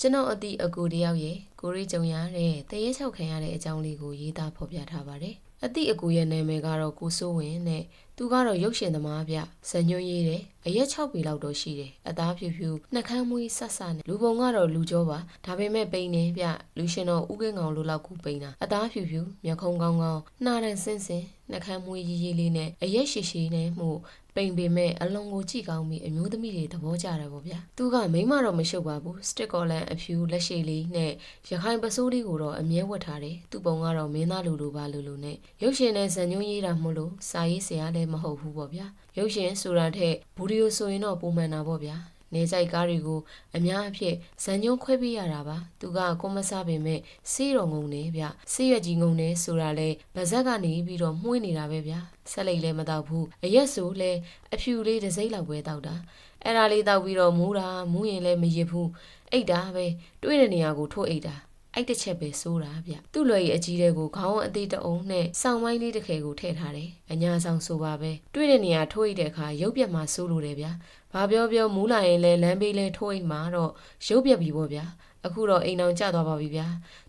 ကျွန်တော်အသည့်အကူတယောက်ရဲ့ကိုရီကြုံရတဲ့တရေချောက်ခံရတဲ့အကြောင်းလေးကိုရေးသားဖော်ပြထားပါတယ်။အသည့်အကူရဲ့နာမည်ကတော့ကိုစိုးဝင်းနဲ့သူကတော့ရုပ်ရှင်သမားဗျဇညွန့်ရေးတယ်အရက်6ပေလောက်တော့ရှိတယ်အသားဖြူဖြူနှကန်းမွေးဆဆနဲ့လူပုံကတော့လူကြောပါဒါပေမဲ့ပိန်နေဗျလူရှင်တော့ဥကင်းကောင်လိုလောက်ကူပိန်တာအသားဖြူဖြူမျက်ခုံးကောင်းကောင်းနှာတန်ဆင်းဆင်း နှကန်းမွေးရေးရေးလေးနဲ့အရက်ရှိရှိနဲ့မှုပိန်ပေမဲ့အလွန်ကိုကြည့်ကောင်းပြီးအမျိုးသမီးတွေသဘောကျတယ်ပေါ့ဗျာသူကမိန်းမတော့မရှုပ်ပါဘူးစတစ်ကောလန်အဖြူလက်ရှိလေးနဲ့ရခိုင်ပစိုးလေးကိုတော့အမြဲဝတ်ထားတယ်သူ့ပုံကတော့မင်းသားလူလိုပါလူလိုနဲ့ရုပ်ရှင်နဲ့ဇညွန့်ရေးတာမို့လို့စာရေးဆရာလည်းမဟုတ်ဘူးပေါ့ဗျာရုပ်ရှင်ဆိုတာထက်ဗီဒီယိုဆိုရင်တော့ပုံမှန်တာပေါ့ဗျာ နေဆိုင်ကားတွေကိုအများအဖြစ်ဇန်ညုံခွဲပေးရတာပါသူကကိုမစားပေမဲ့စေးတော်ငုံနေဗျစေးရွက်ကြီးငုံနေဆိုတာလဲဗဇက်ကနေပြီးတော့မှုှေးနေတာပဲဗျဆက်လိုက်လဲမတော့ဘူးအရက်ဆိုလဲအဖြူလေးတစ်စိမ့်လောက်ပဲတောက်တာအဲ့ဒါလေးတောက်ပြီးတော့မူးတာမူးရင်လဲမရစ်ဘူးအိတ်တာပဲတွေးတဲ့နေရာကိုထိုးအိတ်တာ အဲ့တစ်ချက်ပဲစိုးတာဗျသူ့လွယ်ရဲ့အကြီးတဲ့ကိုခေါင်းအသေးတအုံနဲ့စောင်းပိုင်းလေးတစ်ခဲကိုထည့်ထားတယ်အညာဆောင်ဆိုပါပဲတွေးတဲ့နေရာထိုးအိတ်တဲ့အခါရုပ်ပြက်မှစိုးလို့တယ်ဗျဘာပြောပြောမူးလာရင်လဲလမ်းဘေးလဲထိုးအိတ်မှတော့ရုပ်ပြက်ပြီပေါ့ဗျအခုတော့အိမ်အောင်ကျသွားပါပြီဗျ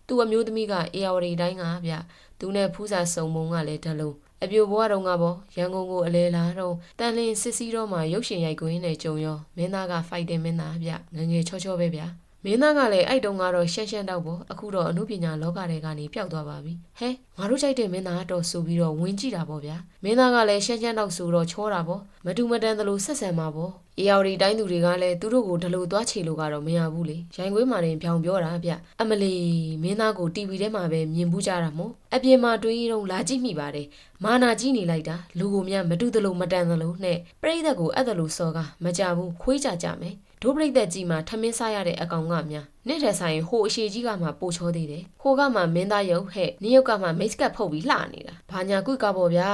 သူ့အမျိုးသမီးကအေယာဝတီတိုင်းကဗျသူနဲ့ဖူးစာစုံမုံကလည်းတလုံးအပြိုဘွားတော်ကပေါ့ရန်ကုန်ကိုအလဲလာတော့တန်လင်းစစ်စီးတော့မှရုပ်ရှင်ရိုက်ကွင်းနဲ့ကြုံရောမင်းသားကဖိုက်တင်မင်းသားဗျငငယ်ချောချောပဲဗျ မင်းသားကလည်းအဲ့တုန်းကတော့ရှက်ရှက်တော့ပေါ့အခုတော့အမှုပညာလောကတွေကနေပျောက်သွားပါပြီဟဲငါတို့ကြိုက်တဲ့မင်းသားတော့ဆိုပြီးတော့ဝင်ကြည့်တာပေါ့ဗျာမင်းသားကလည်းရှက်ရှက်တော့ဆိုတော့ချောတာပေါ့မတူမတန်သလိုဆက်ဆံမှာပေါ့ အေယော်ဒီတိုင်းသူတွေကလည်းသူတို့ကိုဒလို့သွားချေလို့ကတော့မရဘူးလေရိုင်ခွေးမာတင်ဖြောင်ပြောတာဗျအမလီမင်းသားကို TV ထဲမှာပဲမြင်ဘူးကြတာမို့အပြင်မှာတွေးတော့လာကြည့်မိပါတယ်မာနာကြီးနေလိုက်တာလူကိုမြမတူသလိုမတန်သလိုနဲ့ပြိသက်ကိုအဲ့သလိုစောကမကြဘူးခွေးကြကြမယ်ဒိုးပရိသတ်ကြီးမှာထမင်းစားရတဲ့အကောင်ကများနေ့ထက်ဆိုင်ဟိုအရှိကြီးကမှပိုချောသေးတယ်ဟိုကမှမင်းသားရုပ်ဟဲ့နေ့ရုပ်ကမှမိတ်ကပ်ဖုတ်ပြီးလှနေတာဘာညာကွိကပေါ့ဗျာ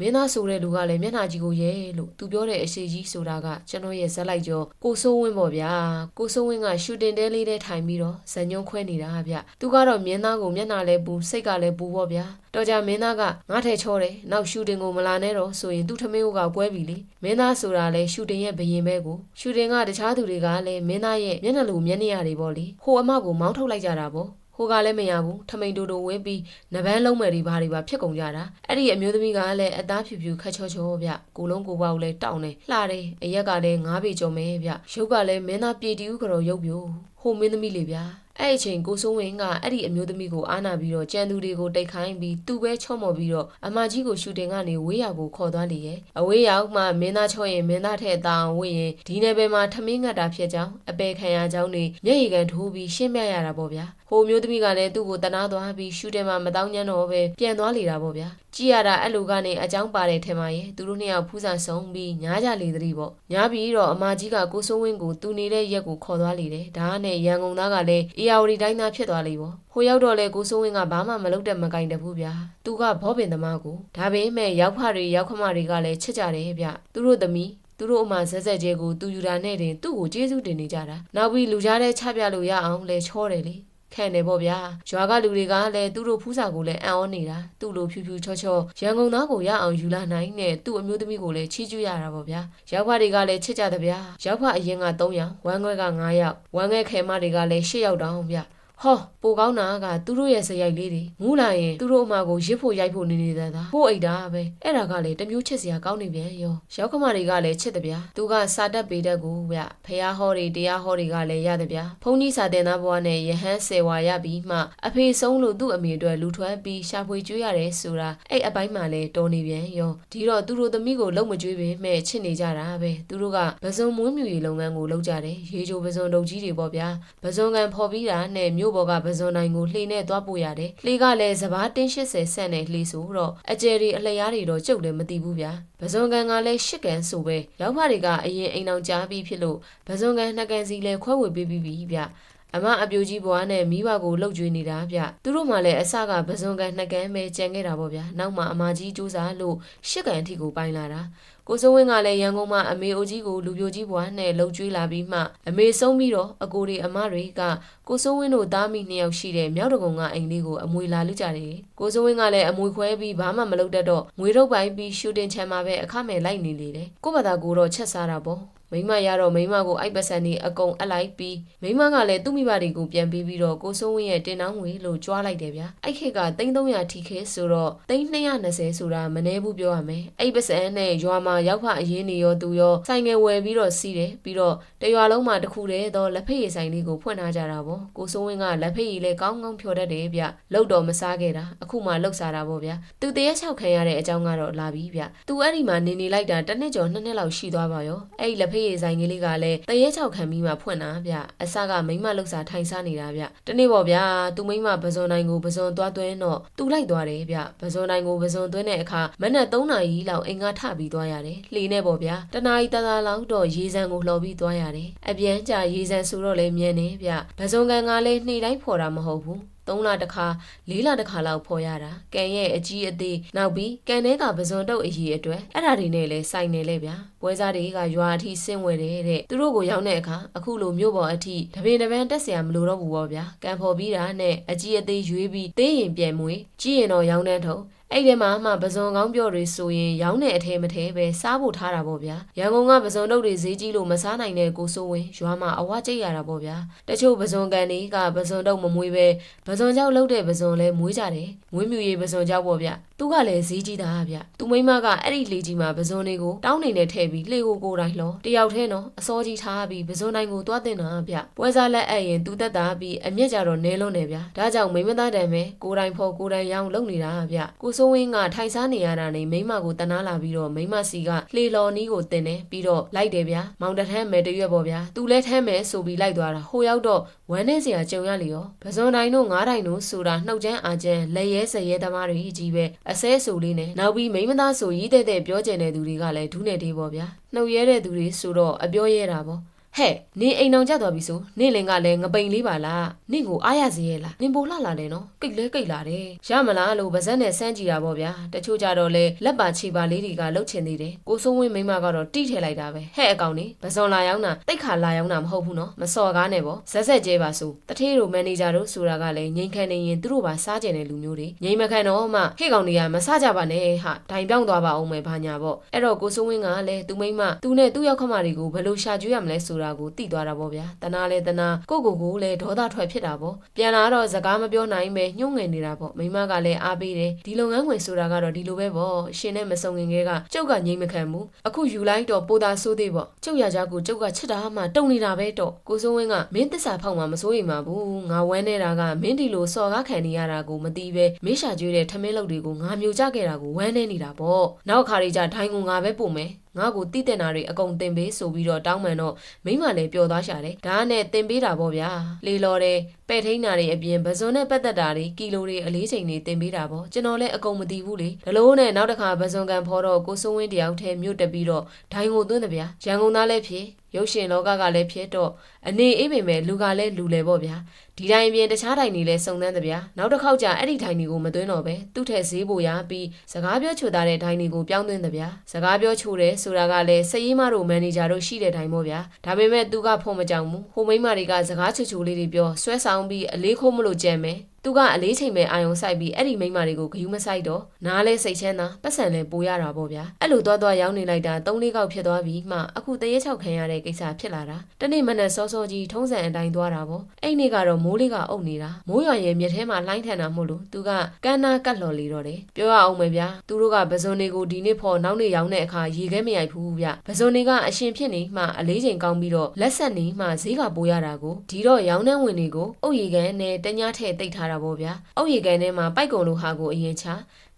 မင်းသားဆိုတဲ့လူကလည်းမျက်နှာကြီးကိုရဲလို့သူပြောတဲ့အရှိကြီးဆိုတာကကျွန်တော်ရဲ့ဇက်လိုက်ကြောကိုစိုးဝင်းပေါ့ဗျာကိုစိုးဝင်းကရှူတင်တဲလေးနဲ့ထိုင်ပြီးတော့ဇညုံခွဲနေတာဗျသူကတော့မင်းသားကိုမျက်နှာလဲပူစိတ်ကလည်းပူပေါ့ဗျာ တော်ကြမင်းသားကငါထဲချောတယ်နောက်ရှူတင်ကိုမလာနဲ့တော့ဆိုရင်သူ့ထမင်းကကွဲပြီလေမင်းသားဆိုတာလဲရှူတင်ရဲ့ဘယင်ပဲကိုရှူတင်ကတခြားသူတွေကလည်းမင်းသားရဲ့မျက်နှာလိုမျက်နှာတွေပေါ့လေဟိုအမကိုမောင်းထုတ်လိုက်ကြတာပေါ့ဟိုကလည်းမရဘူးထမိန်တူတူဝင်းပြီးနဘန်းလုံးမယ်တွေဘာတွေပါဖြစ်ကုန်ကြတာအဲ့ဒီအမျိုးသမီးကလည်းအသားဖြူဖြူခက်ချောချောဗျကိုလုံးကိုပေါက်လည်းတောင်းတယ်လှတယ်အရက်ကလည်းငားပေကြုံမယ်ဗျရုပ်ကလည်းမင်းသားပြေတီဦးကြော်ရုပ်ပြိုဟိုမင်းသမီးလေးဗျ အဲ့အချိန်ကိုစိုးဝင်းကအဲ့ဒီအမျိုးသမီးကိုအားနာပြီးတော့ကြံသူတွေကိုတိတ်ခိုင်းပြီးသူ့ပဲချော့မော်ပြီးတော့အမကြီးကိုရှူတင်ကနေဝေးရောက်ကိုခေါ်သွားလေရဲ့အဝေးရောက်မှမင်းသားချော့ရင်မင်းသားထဲ့တောင်ဝေးရင်ဒီနယ်ပယ်မှာထမင်းငတ်တာဖြစ်ကြောင်းအပေခံရကြောင်းနေမျက်ရည်ကန်ထိုးပြီးရှင်းပြရတာပေါ့ဗျာဟိုမျိုးသမီးကလည်းသူ့ကိုတနာသွားပြီးရှူတယ်မှာမတောင်းညံ့တော့ပဲပြန်သွားလေတာပေါ့ဗျာကြည်ရတာအဲ့လိုကနေအကြောင်းပါတယ်ထဲမှာရဲ့သူတို့နှစ်ယောက်ဖူးဆန်ဆုံးပြီးညားကြလေသတိပေါ့ညားပြီးတော့အမကြီးကကိုစိုးဝင်းကိုသူနေတဲ့ရက်ကိုခေါ်သွားလေတယ်ဒါနဲ့ရန်ကုန်သားကလည်းအေယာဝတီတိုင်းသားဖြစ်သွားလေပေါ့ဟိုရောက်တော့လေကိုစိုးဝင်းကဘာမှမလုပ်တဲ့မကင်တဘူးဗျာသူကဘောပင်သမားကိုဒါပေမဲ့ရောက်ဖတွေရောက်ခမတွေကလည်းချစ်ကြတယ်ဗျသူတို့သမီးသူတို့အမှဆက်ဆက်ကျဲကိုသူယူတာနဲ့တင်သူ့ကိုကျေးဇူးတင်နေကြတာနောက်ပြီးလူကြားတဲ့ချပြလို့ရအောင်လဲချောတယ်လေ ခံတယ်ပေါ့ဗျာရွာကလူတွေကလည်းသူတို့ဖူးစာကိုလည်းအံ့ဩနေတာသူ့လိုဖြူဖြူချောချောရန်ကုန်သားကိုရအောင်ယူလာနိုင်နဲ့သူ့အမျိုးသမီးကိုလည်းချီးကျူးရတာပေါ့ဗျာရောက်ဖတွေကလည်းချစ်ကြတယ်ဗျာရောက်ဖအရင်က3ယောက်ဝမ်းခွဲက9ယောက်ဝမ်းငဲခဲမတွေကလည်း10ယောက်တောင်ဗျာ ဟောပိုကောင်းတာကသူတို့ရဲ့စရိုက်လေးတွေမူးလာရင်သူတို့အမကိုရစ်ဖို့ရိုက်ဖို့နေနေတာသာဟိုအိတ်တာပဲအဲ့ဒါကလေတမျိုးချစ်စရာကောင်းနေပြန်ရောရောက်ခမတွေကလည်းချစ်တယ်ဗျာသူကစာတက်ပေတတ်ကိုဗျဖះဟောတွေတရားဟောတွေကလည်းရတယ်ဗျာဘုန်းကြီးစာတင်သားဘွားနဲ့ယဟန်ဆေဝါရပြီးမှအဖေဆုံးလို့သူ့အမေအတွက်လူထွက်ပြီးရှာဖွေကျွေးရတယ်ဆိုတာအဲ့အပိုင်းမှာလည်းတော်နေပြန်ရောဒီတော့သူတို့သမီးကိုလုံးမကျွေးပင်မဲ့ချစ်နေကြတာပဲသူတို့ကပစုံမွေးမြူရေးလုပ်ငန်းကိုလုပ်ကြတယ်ရေချိုပစုံတုပ်ကြီးတွေပေါ့ဗျာပစုံကန်ဖော်ပြီးတာနဲ့မြို့ပေါ်ကပဇွန်နိုင်ကိုလှေနဲ့သွားပို့ရတယ်။လှေကလည်းစပားတင်း80ဆန့်နဲ့လှေဆိုတော့အကျယ်တွေအလျားတွေတော့ကျုပ်လည်းမသိဘူးဗျာ။ပဇွန်ကန်ကလည်းရှစ်ကန်ဆိုပဲရောက်ဖတွေကအရင်အိမ်အောင်ကြားပြီးဖြစ်လို့ပဇွန်ကန်နှစ်ကန်စီလည်းခွဲဝေပေးပြီးပြီဗျ။အမအပြိုကြီးဘွားနဲ့မိဘကိုလှုပ်ကြွေးနေတာဗျသူတို့မှလည်းအစကပဇွန်ကန်နှစ်ကန်ပဲကြံခဲ့တာပေါ့ဗျာနောက်မှအမကြီးစူးစားလို့ရှစ်ကန်အထိကိုပိုင်လာတာ ကိုစိုးဝင်းကလည်းရန်ကုန်မှာအမေအိုကြီးကိုလူပြိုကြီးဘွားနဲ့လှုပ်ကြွေးလာပြီးမှအမေဆုံးပြီးတော့အကိုတွေအမတွေကကိုစိုးဝင်းတို့သားမိနှစ်ယောက်ရှိတဲ့မြောက်တကုံကအိမ်လေးကိုအမွေလာလူကြတယ်ကိုစိုးဝင်းကလည်းအမွေခွဲပြီးဘာမှမလုပ်တတ်တော့ငွေထုတ်ပိုင်းပြီးရှူတင်ချမ်းမှာပဲအခမဲ့လိုက်နေလေတယ်ကို့ဘာသာကိုတော့ချက်စားတာပေါ့မိမရတော့မိမကိုအိုက်ပစံနေအကုန်အလိုက်ပြီးမိမကလည်းသူ့မိဘတွေကိုပြန်ပေးပြီးတော့ကိုစိုးဝင်းရဲ့တင်နှောင်းငွေလို့ကြွားလိုက်တယ်ဗျာအဲ့ခေတ်က3300ထိခဲဆိုတော့3220ဆိုတာမနှဲဘူးပြောရမယ်အဲ့ပစံနဲ့ရွာမှာရောက်ဖအရင်နေရောသူရောဆိုင်ငယ်ဝယ်ပြီးတော့စီးတယ်ပြီးတော့တရွာလုံးမှာတစ်ခုတည်းတော့လက်ဖက်ရည်ဆိုင်လေးကိုဖွင့်ထားကြတာပေါ့ကိုစိုးဝင်းကလက်ဖက်ရည်လည်းကောင်းကောင်းဖြော်တတ်တယ်ဗျလောက်တော့မစားခဲ့တာအခုမှလောက်စားတာပေါ့ဗျာသူတရေချောက်ခံရတဲ့အကြောင်းကတော့လာပြီဗျသူအဲ့ဒီမှာနေနေလိုက်တာတစ်နှစ်ကျော်နှစ်နှစ်လောက်ရှိသွားပါရောအဲ့ဒီလက်ဖက်ရည်ဆိုင်ကလေးကလည်းတရေချောက်ခံပြီးမှဖွင့်တာဗျအစကမိမလောက်စားထိုင်စားနေတာဗျတနေ့ပေါ့ဗျာသူမိမပဇွန်နိုင်ကိုပဇွန်သွားသွင်းတော့သူလိုက်သွားတယ်ဗျပဇွန်နိုင်ကိုပဇွန်သွင်းတဲ့အခါမနက်3နာရီလောက်အိမ်ကထပြီးသွားရလှေနဲ့ပေါ့ဗျာတနာရီတသာလောက်တော့ရေစံကိုလှော်ပြီးသွားရတယ်အပြန်ကြရေစံဆိုတော့လည်းမြင်နေဗျပဇွန်ကန်ကလည်းနှိတိုင်းဖော်တာမဟုတ်ဘူး3လတစ်ခါ4လတစ်ခါလောက်ဖော်ရတာကန်ရဲ့အကြီးအသေးနောက်ပြီးကန်ထဲကပဇွန်တုပ်အကြီးအတွက်အဲ့ဒါတွေနဲ့လဲစိုက်နေလဲဗျာပွဲစားတွေကရွာအထိဆင်းဝဲတယ်တဲ့သူတို့ကိုရောက်တဲ့အခါအခုလိုမြို့ပေါ်အထိတပင်တပန်းတက်เสียမလို့တော့ဘူးပေါ့ဗျာကန်ဖော်ပြီးတာနဲ့အကြီးအသေးရွေးပြီးသေးရင်ပြန်မွေကြည့်ရင်တော့ရောင်းတဲ့ထုံ အဲ့ဒီမှာမှပဇွန်ကောင်းပြော့တွေဆိုရင်ရောင်းတဲ့အထဲမထဲပဲစားဖို့ထားတာပေါ့ဗျာရန်ကုန်ကပဇွန်တုပ်တွေဈေးကြီးလို့မစားနိုင်တဲ့ကိုစိုးဝင်းရွာမှာအဝကျိတ်ရတာပေါ့ဗျာတချို့ပဇွန်ကန်တွေကပဇွန်တုပ်မမွေးပဲပဇွန်ကြောက်လှုပ်တဲ့ပဇွန်လဲမွေးကြတယ်မွေးမြူရေးပဇွန်ကြောက်ပေါ့ဗျာသူကလည်းဈေးကြီးတာဗျသူမိမကအဲ့ဒီလေကြီးမှာပဇွန်တွေကိုတောင်းနေနဲ့ထည့်ပြီးလှေကိုကိုယ်တိုင်လှော်တယောက်ထဲနော်အစောကြီးထားပြီးပဇွန်တိုင်းကိုသွားတင်တာဗျပွဲစားလက်အပ်ရင်သူတက်တာပြီးအမျက်ကြတော့နဲလုံးတယ်ဗျဒါကြောင့်မိမသားတံပဲကိုယ်တိုင်ဖော်ကိုယ်တိုင်ရောင်းလုပ်နေတာဗျကိုစိုးဝင်းကထိုင်စားနေရတာနေမိမကိုတနာလာပြီးတော့မိမစီကလှေလော်နီးကိုတင်တယ်ပြီးတော့လိုက်တယ်ဗျမောင်တထမ်းမဲတရွက်ပေါ့ဗျာသူလဲထမ်းမဲဆိုပြီးလိုက်သွားတာဟိုရောက်တော့ဝမ်းနေစရာကြုံရလေရောပဇွန်တိုင်းတို့ငားတိုင်းတို့ဆိုတာနှုတ်ချမ်းအာချမ်းလက်ရဲစရဲသမားတွေကြီးပဲအစဲဆူလေးနဲ့နောက်ပြီးမိမသားဆိုရီးတဲ့တဲ့ပြောကျင်တဲ့သူတွေကလည်းဒူးနဲ့တေးပေါ့ဗျာနှုတ်ရဲတဲ့သူတွေဆိုတော့အပြောရဲတာပေါ့ ဟဲ့နင်အိမ်အောင်ကြသွားပြီဆိုနင့်လင်ကလည်းငပိန်လေးပါလားနင့်ကိုအားရစေရဲ့လားနင်ပိုလှလာတယ်နော်ကိတ်လဲကိတ်လာတယ်ရမလားလို့ဗဇက်နဲ့စမ်းကြည့်တာပေါ့ဗျာတချို့ကြတော့လေလက်ပါချီပါလေးတွေကလှုပ်ချင်သေးတယ်ကိုစိုးဝင်းမိမကတော့တိထဲလိုက်တာပဲဟဲ့အကောင်နေဗဇွန်လာရောက်တာတိတ်ခါလာရောက်တာမဟုတ်ဘူးနော်မစော်ကားနဲ့ပေါ့ဇက်ဇက်ကျဲပါဆိုတထေးတို့မန်နေဂျာတို့ဆိုတာကလည်းငိမ့်ခံနေရင်သူတို့ပါစားကြတဲ့လူမျိုးတွေငိမ့်မခံတော့မှဟဲ့ကောင်တွေကမစားကြပါနဲ့ဟာဒိုင်ပြောင်းသွားပါအောင်မယ်ဘာညာပေါ့အဲ့တော့ကိုစိုးဝင်းကလည်းသူမိမသူနဲ့သူ့ရောက်ခမတွေကိုဘယ်လိုရှာကျွေးရမလဲဆိုတာကိုသိသွားတာပေါ့ဗျာတနာလဲတနာကိုကိုကိုလည်းဒေါသထွက်ဖြစ်တာပေါ့ပြန်လာတော့စကားမပြောနိုင်ပဲညှို့ငယ်နေတာပေါ့မိမကလည်းအားပေးတယ်ဒီလုပ်ငန်းဝင်ဆိုတာကတော့ဒီလိုပဲပေါ့ရှင်နဲ့မစုံငင်ခဲကကျုပ်ကငြိမ်မခံဘူးအခုယူလိုက်တော့ပိုသာဆိုးသေးပေါ့ကျုပ်ရကြကိုကျုပ်ကချစ်တာမှတုံနေတာပဲတော့ကိုစိုးဝင်းကမင်းတစ္ဆာဖောက်မှမစိုးရိမ်ပါဘူးငါဝမ်းနေတာကမင်းဒီလိုစော်ကားခံနေရတာကိုမသိပဲမေးရှာကျွေးတဲ့ထမင်းလုပ်တွေကိုငါမျိုးကြခဲ့တာကိုဝမ်းနေနေတာပေါ့နောက်ခါရီကျဒိုင်းကိုငါပဲပို့မယ် ငါ့ကိုတိတဲ့နာတွေအကုန်တင်ပေးဆိုပြီးတော့တောင်းပန်တော့မိမလည်းပျော်သွားရှာတယ်ဒါနဲ့တင်ပေးတာပေါ့ဗျာလေလော်တယ် ပဲ့ထိန်နာတွေအပြင်ပဇွန်နဲ့ပတ်သက်တာတွေကီလိုတွေအလေးချိန်တွေတင်ပေးတာပေါ့ကျွန်တော်လည်းအကုန်မသိဘူးလေဒလို့နဲ့နောက်တစ်ခါပဇွန်ကန်ဖော်တော့ကိုစိုးဝင်းတယောက်ထဲမြို့တက်ပြီးတော့ဒိုင်ကိုသွင်းတယ်ဗျာရန်ကုန်သားလည်းဖြစ်ရုပ်ရှင်လောကကလည်းဖြစ်တော့အနေအေးပေမဲ့လူကလည်းလူလေပေါ့ဗျာဒီတိုင်းပြင်တခြားတိုင်းတွေလည်းစုံစမ်းတယ်ဗျာနောက်တစ်ခေါက်ကျအဲ့ဒီတိုင်းတွေကိုမသွင်းတော့ပဲသူ့ထက်ဈေးပိုရပြီးစကားပြောချိုသားတဲ့တိုင်းတွေကိုပြောင်းသွင်းတယ်ဗျာစကားပြောချိုတယ်ဆိုတာကလည်းစရေးမတို့မန်နေဂျာတို့ရှိတဲ့တိုင်းပေါ့ဗျာဒါပေမဲ့သူကဖုံမကြောင်ဘူးဟိုမိန်းမတွေကစကားချိုချိုလေးတွေပြောဆွဲဆောင်ပြီးအလေးခိုးမလို့ကြံမယ် သူကအလေးချိန်မဲ့အာယုံဆိုင်ပြီးအဲ့ဒီမိန်းမတွေကိုဂယုမဆိုင်တော့နားလဲစိတ်ချမ်းသာပတ်စံလဲပိုရတာပေါ့ဗျာအဲ့လိုသွားသွားရောက်နေလိုက်တာ၃လေးခေါက်ဖြစ်သွားပြီးမှအခုတရေချောက်ခံရတဲ့ကိစ္စဖြစ်လာတာတနေ့မနက်စောစောကြီးထုံးစံအတိုင်းသွားတာပေါ့အဲ့နေ့ကတော့မိုးလေးကအုပ်နေတာမိုးရွာရဲ့မြက်ထဲမှာလှိုင်းထန်တာမို့လို့သူကကန်းနာကတ်လော်လီတော့တယ်ပြောရအောင်မယ်ဗျာသူတို့ကပဇွန်တွေကိုဒီနေ့ဖော်နောက်နေ့ရောက်တဲ့အခါရေခဲမရိုက်ဘူးဗျပဇွန်တွေကအရှင်ဖြစ်နေမှအလေးချိန်ကောင်းပြီးတော့လက်ဆက်နေမှဈေးကပိုးရတာကိုဒီတော့ရောင်းနှန်းဝင်တွေကိုအုတ်ရီကန်နဲ့တညာထဲတိတ်ထားတာပေါ့ဗျာအုတ်ရီကန်ထဲမှာပိုက်ကုံလိုဟာကိုအရင်ချ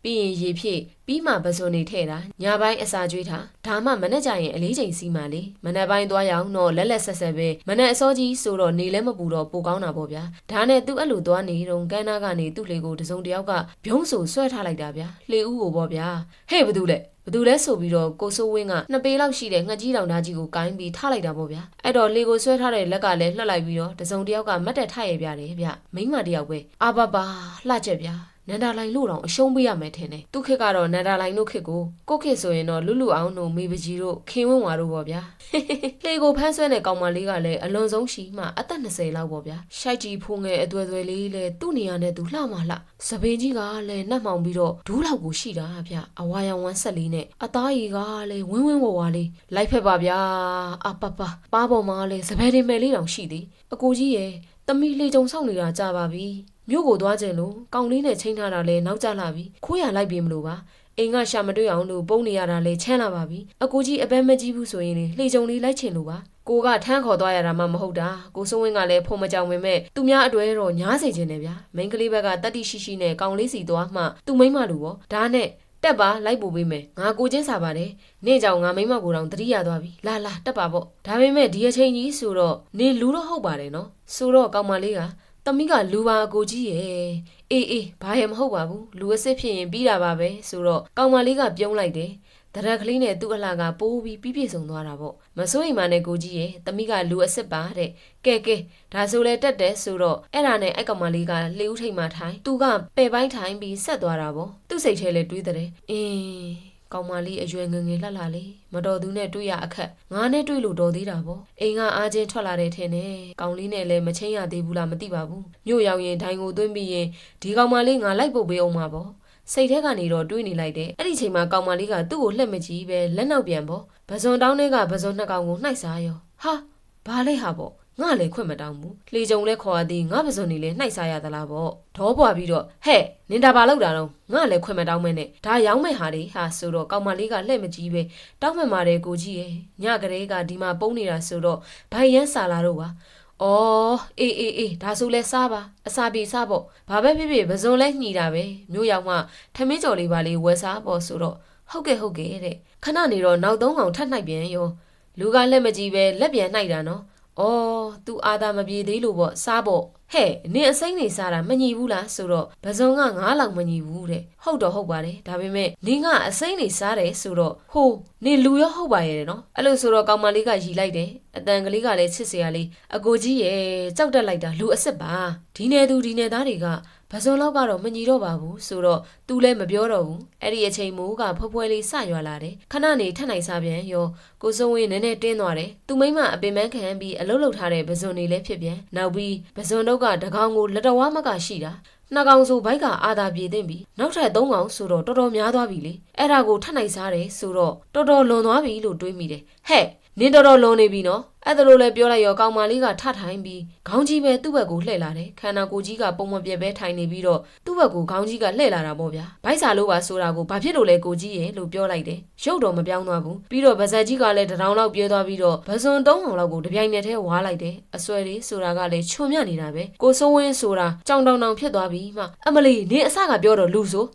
ပြီးရင်ရေဖြည့်ပြီးမှပဇွန်နေထည့်တာညပိုင်းအစာကျွေးတာဒါမှမနဲ့ကြရင်အလေးချိန်စီးမှလေမနဲ့ပိုင်းသွားရောက်တော့လက်လက်ဆက်ဆက်ပဲမနဲ့အစောကြီးဆိုတော့နေလဲမပူတော့ပိုကောင်းတာပေါ့ဗျာဒါနဲ့သူ့အဲ့လိုသွားနေတော့ကန်းနာကနေသူ့လေကိုတစုံတယောက်ကဘုံဆိုဆွဲထားလိုက်တာဗျာလေဦးကိုပေါ့ဗျာဟဲ့ဘသူလဲ ဘသူလဲဆိုပြီးတော့ကိုစိုးဝင်းကနှစ်ပေလောက်ရှိတဲ့ငှက်ကြီးတောင်သားကြီးကိုကိုင်းပြီးထားလိုက်တာပေါ့ဗျာအဲ့တော့လေကိုဆွဲထားတဲ့လက်ကလည်းလှက်လိုက်ပြီးတော့တစုံတယောက်ကမတ်တက်ထရရပြတယ်ဗျမိန်းမတယောက်ပဲအာဘဘာလှချက်ဗျာ နန္ဒာလိုင်လို့တောင်အရှုံးပေးရမယ်ထင်တယ်သူခေတ်ကတော့နန္ဒာလိုင်တို့ခေတ်ကိုကိုခေတ်ဆိုရင်တော့လူလူအောင်တို့မေပကြီးတို့ခင်ဝင်းဝါတို့ပေါ့ဗျာလေကိုဖမ်းဆွဲတဲ့ကောင်မလေးကလည်းအလွန်ဆုံးရှိမှအသက်20လောက်ပေါ့ဗျာရှိုက်ကြီးဖိုးငယ်အသွယ်သွယ်လေးလည်းသူ့နေရာနဲ့သူလှမှလှစပင်းကြီးကလည်းနှက်မှောင်ပြီးတော့ဒူးလောက်ကိုရှိတာဗျာအဝါရောင်ဝမ်းဆက်လေးနဲ့အသားရည်ကလည်းဝင်းဝင်းဝါဝါလေးလိုက်ဖက်ပါဗျာအပပပါပေါ်မှာလည်းစပယ်တင်မယ်လေးတောင်ရှိသေးအကိုကြီးရဲ့တမီလေကြုံဆောင်နေတာကြာပါပြီ မြို့ကိုသွားခြင်းလို့ကောင်လေးနဲ့ချိန်ထားတာလဲနောက်ကျလာပြီခိုးရလိုက်ပြီမလို့ပါအိမ်ကရှာမတွေ့အောင်လို့ပုံနေရတာလဲချမ်းလာပါပြီအကိုကြီးအပန်းမကြီးဘူးဆိုရင်လေလှေကြုံလေးလိုက်ချင်လို့ပါကိုကထမ်းခေါ်သွားရတာမှမဟုတ်တာကိုစိုးဝင်းကလည်းဖုံမကြောင်ဝင်မဲ့သူများအတွဲတော့ညားစေခြင်းနဲ့ဗျာမိန်းကလေးဘက်ကတတ္တိရှိရှိနဲ့ကောင်လေးစီသွားမှသူမိန်းမလူပေါ့ဒါနဲ့တက်ပါလိုက်ပို့ပေးမယ်ငါကိုချင်းစားပါတယ်နေ့ကြောင်ငါမိန်းမကိုတောင်တတိရသွားပြီလာလာတက်ပါပေါ့ဒါပေမဲ့ဒီအချိန်ကြီးဆိုတော့နေလူတော့ဟုတ်ပါတယ်နော်ဆိုတော့ကောင်မလေးက တမီးကလူပါအကိုကြီးရဲ့အေးအေးဘာရမဟုတ်ပါဘူးလူအစ်စ်ဖြစ်ရင်ပြီးတာပါပဲဆိုတော့ကောင်မလေးကပြုံးလိုက်တယ်တရက်ကလေးနဲ့သူ့အလှကပိုးပြီးပြည့်ပြည့်စုံသွားတာပေါ့မစိုးရိမ်ပါနဲ့ကိုကြီးရဲ့တမီးကလူအစ်စ်ပါတဲ့ကဲကဲဒါဆိုလဲတက်တယ်ဆိုတော့အဲ့ဒါနဲ့အဲ့ကောင်မလေးကလေဦးထိန်မှထိုင်သူကပဲ့ပိုင်းထိုင်ပြီးဆက်သွားတာပေါ့သူ့စိတ်ထဲလဲတွေးတဲ့အင်း ကောင်မလေးအရွယ်ငယ်ငယ်လှလှလေးမတော်သူနဲ့တွေ့ရအခက်ငါနဲ့တွေ့လို့တော်သေးတာပေါ့အိမ်ကအားချင်းထွက်လာတဲ့ထင်တယ်ကောင်လေးနဲ့လည်းမချင်းရသေးဘူးလားမသိပါဘူးမြို့ရောက်ရင်ဒိုင်ကိုသွင်းပြီးရင်ဒီကောင်မလေးငါလိုက်ပုတ်ပေးအောင်ပါပေါ့စိတ်ထဲကနေတော့တွေးနေလိုက်တယ်အဲ့ဒီချိန်မှာကောင်မလေးကသူ့ကိုလှက်မကြည့်ပဲလက်နောက်ပြန်ပေါ့ပဇွန်တောင်းတဲ့ကပဇွန်နှစ်ကောင်ကိုနှိုက်စားရောဟာဘာလဲဟာပေါ့ ငါလည်းခွင့်မတောင်းဘူးလှေကြုံလဲခေါ်ရသည်ငါပစုံနေလဲနှိုက်စားရသလားပေါ့ဒေါပွားပြီးတော့ဟဲ့နင်တာဘာလောက်တာတော့ငါလည်းခွင့်မတောင်းမဲနဲ့ဒါရောင်းမဲ့ဟာတွေဟာဆိုတော့ကောင်မလေးကလှည့်မကြည့်ပဲတောင်းမှန်ပါတယ်ကိုကြီးရဲ့ညကလေးကဒီမှာပုံနေတာဆိုတော့ဘိုင်ရန်စာလာတော့ပါအော်အေးအေးအေးဒါဆိုလဲစားပါအစာပြေစားပေါ့ဘာပဲဖြစ်ဖြစ်ပဇွန်လဲညှီတာပဲမြို့ရောက်မှထမင်းကြော်လေးပါလေးဝယ်စားပေါ့ဆိုတော့ဟုတ်ကဲ့ဟုတ်ကဲ့တဲ့ခဏနေတော့နောက်သုံးကောင်ထပ်နှိုက်ပြန်ရောလူကလက်မကြည့်ပဲလက်ပြန်နှိုက်တာနော်။ အော် तू အာသာမပြေသေးလို့ပေါ့စားပေါ့။ဟဲ့နင်အစိမ့်နေစားတာမညီဘူးလားဆိုတော့ဗဇုံကငါးလောက်မညီဘူးတဲ့။ဟုတ်တော့ဟုတ်ပါတယ်။ဒါပေမဲ့နင်ကအစိမ့်နေစားတယ်ဆိုတော့ဟိုနင်လူရောဟုတ်ပါရဲ့နော်။အဲ့လိုဆိုတော့ကောင်မလေးကရီလိုက်တယ်။အတန်ကလေးကလည်းချစ်စရာလေးအကိုကြီးရဲ့ကြောက်တက်လိုက်တာလူအစ်စ်ပါ။ဒီနယ်သူဒီနယ်သားတွေက ဗဇွန်လောက်ကတော့မညီတော့ပါဘူးဆိုတော့သူလည်းမပြောတော့ဘူးအဲ့ဒီအချိန်မိုးကဖွယ်ဖွယ်လေးစရွာလာတယ်ခဏနေထက်နိုင်စားပြန်ရောကိုစုံဝင်းနည်းနည်းတင်းသွားတယ်သူမိမအပင်ပန်းခံပြီးအလုတ်လုတ်ထားတဲ့ဗဇွန်တွေလည်းဖြစ်ပြန်နောက်ပြီးဗဇွန်တို့ကတကောင်ကိုလက်တော်ဝါမကရှိတာနှစ်ကောင်ဆိုဘိုက်ကအာသာပြေသိမ့်ပြီနောက်ထပ်သုံးကောင်ဆိုတော့တော်တော်များသွားပြီလေအဲ့ဒါကိုထက်နိုင်စားတယ်ဆိုတော့တော်တော်လွန်သွားပြီလို့တွေးမိတယ်ဟဲ့နင်တော်တော်လွန်နေပြီနော် အဲ့ဒါလို့လည်းပြောလိုက်ရောကောင်မလေးကထထိုင်ပြီးခေါင်းကြီးပဲသူ့ဘက်ကိုလှည့်လာတယ်ခန္ဓာကိုယ်ကြီးကပုံမပြက်ပဲထိုင်နေပြီးတော့သူ့ဘက်ကိုခေါင်းကြီးကလှည့်လာတာပေါ့ဗျာဗိုက်စာလို့ပါဆိုတာကိုဘာဖြစ်လို့လဲကိုကြီးရဲ့လို့ပြောလိုက်တယ်ရုပ်တော်မပြောင်းသွားဘူးပြီးတော့ဗဇက်ကြီးကလည်းတထောင်လောက်ပြေးသွားပြီးတော့ဗဇွန်သုံးအောင်လောက်ကိုတပြိုင်နက်တည်းဝါလိုက်တယ်အစွဲလေးဆိုတာကလည်းချွန်မြနေတာပဲကိုစိုးဝင်းဆိုတာကြောင်တောင်တောင်ဖြစ်သွားပြီးမှအမလီနင်အစကပြောတော့လူဆို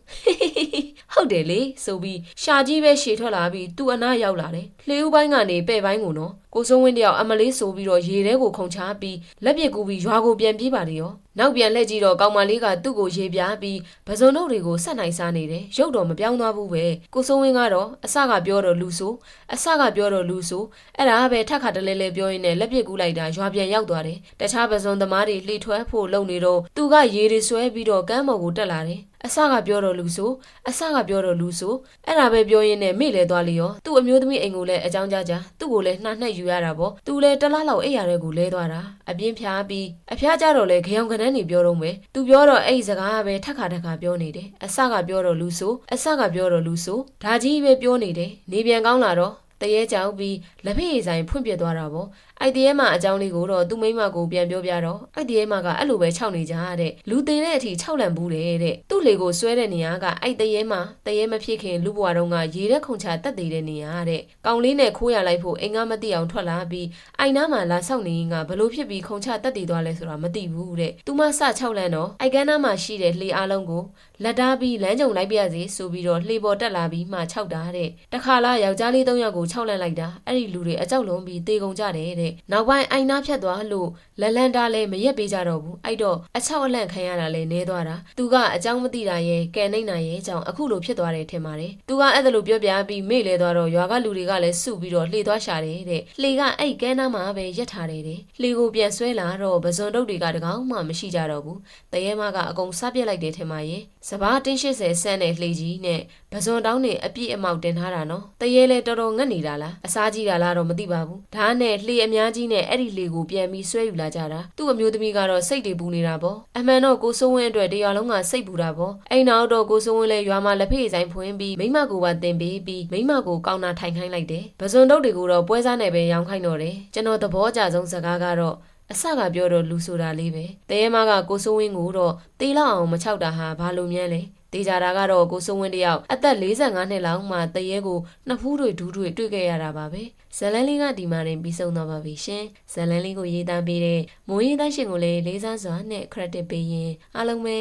ဟုတ်တယ်လေဆိုပြီးရှာကြီးပဲရှည်ထွက်လာပြီးသူ့အနားရောက်လာတယ်လှေဦးပိုင်းကနေပဲ့ပိုင်းကိုနော်ကိုစိုးဝင်းတယောက်အမလေးဆိုပြီးတော့ရေထဲကိုခုန်ချပြီးလက်ပြကူပြီးရွာကိုပြန်ပြေးပါလေရော နောက်ပြန်လှည့်ကြည့်တော့ကောင်မလေးကသူ့ကိုရေပြားပြီးပဇွန်တို့တွေကိုဆက်နိုင်စားနေတယ်ရုပ်တော့မပြောင်းသွားဘူးပဲကိုစိုးဝင်းကတော့အစကပြောတော့လူဆိုအစကပြောတော့လူဆိုအဲ့ဒါပဲထက်ခါတလဲလဲပြောရင်းနဲ့လက်ပြကူလိုက်တာရွာပြန်ရောက်သွားတယ်တခြားပဇွန်သမားတွေလှေထွက်ဖို့လုပ်နေတော့သူကရေတွေဆွဲပြီးတော့ကမ်းပေါ်ကိုတက်လာတယ်အစကပြောတော့လူဆိုအစကပြောတော့လူဆိုအဲ့ဒါပဲပြောရင်းနဲ့မေ့လဲသွားလေရောသူ့အမျိုးသမီးအိမ်ကိုလည်းအကြောင်းကြားကြသူ့ကိုလည်းနှာနှက်ယူရတာပေါ့သူလည်းတလားလောက်အိပ်ရတဲ့ကိုလဲသွားတာအပြင်းဖြားပြီးအဖျားကြတော့လေခရောင်ခနန်းနေပြောတော့မယ်သူပြောတော့အဲ့ဒီစကားပဲထက်ခါထက်ခါပြောနေတယ်အစကပြောတော့လူဆိုအစကပြောတော့လူဆိုဒါကြီးပဲပြောနေတယ်နေပြန်ကောင်းလာတော့တရေကြောက်ပြီးလက်ဖေးရည်ဆိုင်ဖွင့်ပြသွားတာပေါ့အိုက်တရဲမှာအကြောင်းလေးကိုတော့သူ့မိမကိုပြန်ပြောပြတော့အိုက်တရဲမှာကအဲ့လိုပဲခြောက်နေကြတဲ့လူသေးတဲ့အထိခြောက်လန့်ဘူးတယ်တဲ့သူ့လေကိုဆွဲတဲ့နေရာကအိုက်တရဲမှာတရဲမဖြစ်ခင်လူဘွားတုန်းကရေတဲ့ခုန်ချတက်သေးတဲ့နေရာတဲ့ကောင်လေးနဲ့ခိုးရလိုက်ဖို့အိမ်ကမသိအောင်ထွက်လာပြီးအိုင်နာမှာလာဆောက်နေရင်ကဘလို့ဖြစ်ပြီးခုန်ချတက်သေးသွားလဲဆိုတာမသိဘူးတဲ့သူမစခြောက်လန့်တော့အိုက်ကန်းနာမှာရှိတဲ့လှေအားလုံးကိုလက်တားပြီးလမ်းကြုံလိုက်ပြစီဆိုပြီးတော့လှေပေါ်တက်လာပြီးမှခြောက်တာတဲ့တခါလားယောက်ျားလေး၃ယောက်ကိုခြောက်လန့်လိုက်တာအဲ့ဒီလူတွေအကြောက်လုံးပြီးတေကုန်ကြတယ်တဲ့တဲ့နောက်ပိုင်းအိုင်နာဖြတ်သွားလို့လက်လန်တာလည်းမရက်ပေးကြတော့ဘူးအဲ့တော့အချောက်အလန့်ခံရတာလည်းနဲသွားတာသူကအကြောင်းမသိတာရဲ့ကဲနိုင်နိုင်ရဲ့ကြောင့်အခုလိုဖြစ်သွားတယ်ထင်ပါတယ်သူကအဲ့ဒါလိုပြောပြပြီးမေ့လဲသွားတော့ရွာကလူတွေကလည်းစုပြီးတော့လှေသွားရှာတယ်တဲ့လှေကအဲ့ကဲနားမှာပဲရက်ထားတယ်တဲ့လှေကိုပြန်ဆွဲလာတော့ပဇွန်တုတ်တွေကတကောင်မှမရှိကြတော့ဘူးတရေမကအကုန်စားပြစ်လိုက်တယ်ထင်ပါရဲ့စပားတင်း80ဆန်းတဲ့လှေကြီးနဲ့ပဇွန်တောင်းနေအပြည့်အမောက်တင်ထားတာနော်တရေလဲတော်တော်ငတ်နေတာလားအစားကြီးတာလားတော့မသိပါဘူးဒါနဲ့လှေအများကြီးနဲ့အဲ့ဒီလှေကိုပြန်ပြီးဆွဲယူလာကြတာသူ့အမျိုးသမီးကတော့စိတ်တွေပူနေတာပေါ့အမှန်တော့ကိုစိုးဝင်းအတွက်တရားလုံးကစိတ်ပူတာပေါ့အိမ်နောက်တော့ကိုစိုးဝင်းလဲရွာမှာလက်ဖေးဆိုင်ဖွင့်ပြီးမိမကိုပါတင်ပေးပြီးမိမကိုကောင်းတာထိုင်ခိုင်းလိုက်တယ်ပဇွန်တုတ်တွေကိုတော့ပွဲစားနဲ့ပဲရောင်းခိုင်းတော့တယ်ကျွန်တော်သဘောကျဆုံးစကားကတော့အဆကပြောတော့လူဆိုတာလေးပဲတရေမကကိုစိုးဝင်းကိုတော့တေးလောက်အောင်မချောက်တာဟာဘာလို့မြန်းလဲတေးကြတာကတော့ကိုစိုးဝင်းတယောက်အသက်45နှစ်လောက်မှတရေကိုနှစ်ဖူးတွေဒူးတွေတွေ့ခဲ့ရတာပါပဲ ဇလန်းလေးကဒီမှာတင်ပြီးဆုံးသွားပါပြီရှင်ဇလန်းလေးကိုရေးသားပေးတဲ့မိုးရေးသားရှင်ကိုလည်းလေးစားစွာနဲ့ credit ပေးရင်အားလုံးပဲ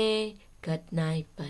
good night ပါ